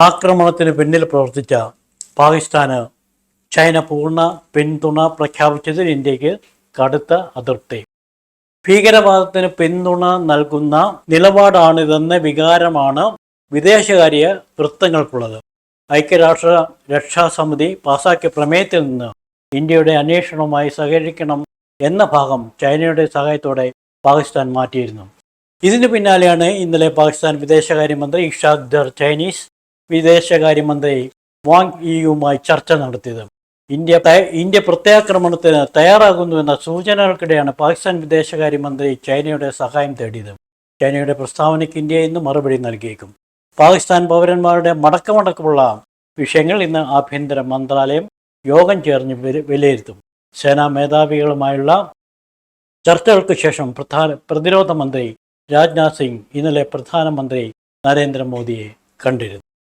ആക്രമണത്തിന് പിന്നിൽ പ്രവർത്തിച്ച പാകിസ്ഥാന് ചൈന പൂർണ പിന്തുണ പ്രഖ്യാപിച്ചതിൽ ഇന്ത്യയ്ക്ക് കടുത്ത അതൃപ്തി ഭീകരവാദത്തിന് പിന്തുണ നൽകുന്ന നിലപാടാണിതെന്ന വികാരമാണ് വിദേശകാര്യ വൃത്തങ്ങൾക്കുള്ളത്. ഐക്യരാഷ്ട്ര രക്ഷാസമിതി പാസാക്കിയ പ്രമേയത്തിൽ നിന്ന് ഇന്ത്യയുടെ അന്വേഷണവുമായി സഹകരിക്കണം എന്ന ഭാഗം ചൈനയുടെ സഹായത്തോടെ പാകിസ്ഥാൻ മാറ്റിയിരുന്നു. ഇതിനു പിന്നാലെയാണ് ഇന്നലെ പാകിസ്ഥാൻ വിദേശകാര്യമന്ത്രി ഇഷാഖ് ദർ ചൈനീസ് വിദേശകാര്യമന്ത്രി വാങ് ഇയുമായി ചർച്ച നടത്തിയത്. ഇന്ത്യ ഇന്ത്യ പ്രത്യാക്രമണത്തിന് തയ്യാറാകുന്നുവെന്ന സൂചനകൾക്കിടെയാണ് പാകിസ്ഥാൻ വിദേശകാര്യമന്ത്രി ചൈനയുടെ സഹായം തേടിയത്. ചൈനയുടെ പ്രസ്താവനയ്ക്ക് ഇന്ത്യ ഇന്ന് മറുപടി നൽകിയേക്കും. പാകിസ്ഥാൻ പൗരന്മാരുടെ മടക്കമടക്കമുള്ള വിഷയങ്ങൾ ഇന്ന് ആഭ്യന്തര മന്ത്രാലയം യോഗം ചേർന്ന് വില- വിലയിരുത്തും. സേനാ മേധാവികളുമായുള്ള ചർച്ചകൾക്ക് ശേഷം പ്രധാന പ്രതിരോധ മന്ത്രി രാജ്നാഥ് സിംഗ് ഇന്നലെ പ്രധാനമന്ത്രി നരേന്ദ്രമോദിയെ കണ്ടിരുന്നു.